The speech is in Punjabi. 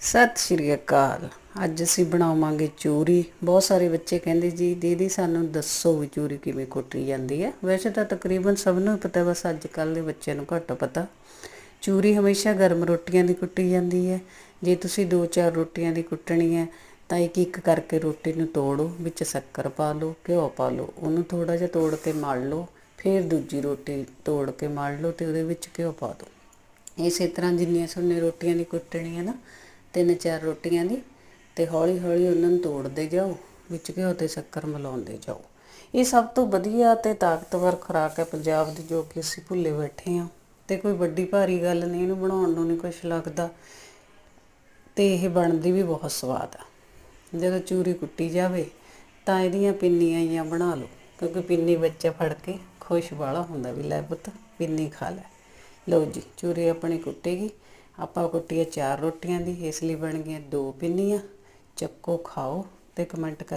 ਸਤਿ ਸ਼੍ਰੀ ਅਕਾਲ। ਅੱਜ ਅਸੀਂ ਬਣਾਵਾਂਗੇ ਚੂਰੀ। ਬਹੁਤ ਸਾਰੇ ਬੱਚੇ ਕਹਿੰਦੇ, ਜੀ, ਦੀਦੀ, ਸਾਨੂੰ ਦੱਸੋ ਵੀ ਚੂਰੀ ਕਿਵੇਂ ਕੁੱਟੀ ਜਾਂਦੀ ਹੈ। ਵੈਸੇ ਤਾਂ ਤਕਰੀਬਨ ਸਭ ਨੂੰ ਹੀ ਪਤਾ, ਬਸ ਅੱਜ ਕੱਲ ਦੇ ਬੱਚਿਆਂ ਨੂੰ ਘੱਟ ਪਤਾ। ਚੂਰੀ ਹਮੇਸ਼ਾ ਗਰਮ ਰੋਟੀਆਂ ਦੀ ਕੁੱਟੀ ਜਾਂਦੀ ਹੈ। ਜੇ ਤੁਸੀਂ ਦੋ ਚਾਰ ਰੋਟੀਆਂ ਦੀ ਕੁੱਟਣੀ ਹੈ ਤਾਂ ਇੱਕ ਇੱਕ ਕਰਕੇ ਰੋਟੀ ਨੂੰ ਤੋੜੋ, ਵਿੱਚ ਸ਼ੱਕਰ ਪਾ ਲਓ, ਘਿਓ ਪਾ ਲਓ, ਉਹਨੂੰ ਥੋੜਾ ਜਿਹਾ ਤੋੜ ਕੇ ਮਲ ਲਓ, ਫਿਰ ਦੂਜੀ ਰੋਟੀ ਤੋੜ ਕੇ ਮਲ ਲਓ ਤੇ ਉਹਦੇ ਵਿੱਚ ਘਿਓ ਪਾ ਦਿਓ। ਇਸੇ ਤਰ੍ਹਾਂ ਜਿੰਨੀਆਂ ਸੋਨੇ ਰੋਟੀਆਂ ਦੀ ਕੁੱਟਣੀ ਹੈ ਨਾ ਤਿੰਨ ਚਾਰ ਰੋਟੀਆਂ ਦੀ ਤੇ ਹੌਲੀ ਹੌਲੀ ਉਹਨਾਂ ਨੂੰ ਤੋੜਦੇ ਜਾਓ, ਵਿੱਚ ਘਿਓ ਤੇ ਸ਼ੱਕਰ ਮਿਲਾਉਂਦੇ ਜਾਓ। ਇਹ ਸਭ ਤੋਂ ਵਧੀਆ ਤੇ ਤਾਕਤਵਰ ਖੁਰਾਕ ਹੈ ਪੰਜਾਬ ਦੀ ਜੋ ਕਿ ਅਸੀਂ ਭੁੱਲੇ ਬੈਠੇ ਹਾਂ। ਤੇ ਕੋਈ ਵੱਡੀ ਭਾਰੀ ਗੱਲ ਨਹੀਂ, ਇਹਨੂੰ ਬਣਾਉਣ ਨੂੰ ਨਹੀਂ ਕੁਝ ਲੱਗਦਾ। ਤੇ ਇਹ ਬਣਦੀ ਵੀ ਬਹੁਤ ਸਵਾਦ ਆ। ਜਦੋਂ ਚੂਰੀ ਕੁੱਟੀ ਜਾਵੇ, ਤਾਂ ਇਹਦੀਆਂ ਪਿੰਨੀਆਂ ਜਾਂ ਬਣਾ ਲਓ, ਕਿਉਂਕਿ ਪਿੰਨੀ ਬੱਚਾ ਫੜ ਕੇ ਖੁਸ਼ ਵਾਲਾ ਹੁੰਦਾ ਵੀ ਲੈ ਪੁੱਤ, ਪਿੰਨੀ ਖਾ ਲੈ। ਲਓ ਜੀ, ਚੂਰੀ ਆਪਣੀ ਕੁੱਟੇਗੀ ਆਪਾਂ ਕੁੱਟੀਏ ਚਾਰ ਰੋਟੀਆਂ ਦੀ, ਇਸ ਲਈ ਬਣ ਗਈਆਂ ਦੋ ਪਿੰਨੀਆਂ। ਚੱਕੋ ਖਾਓ ਤੇ ਕਮੈਂਟ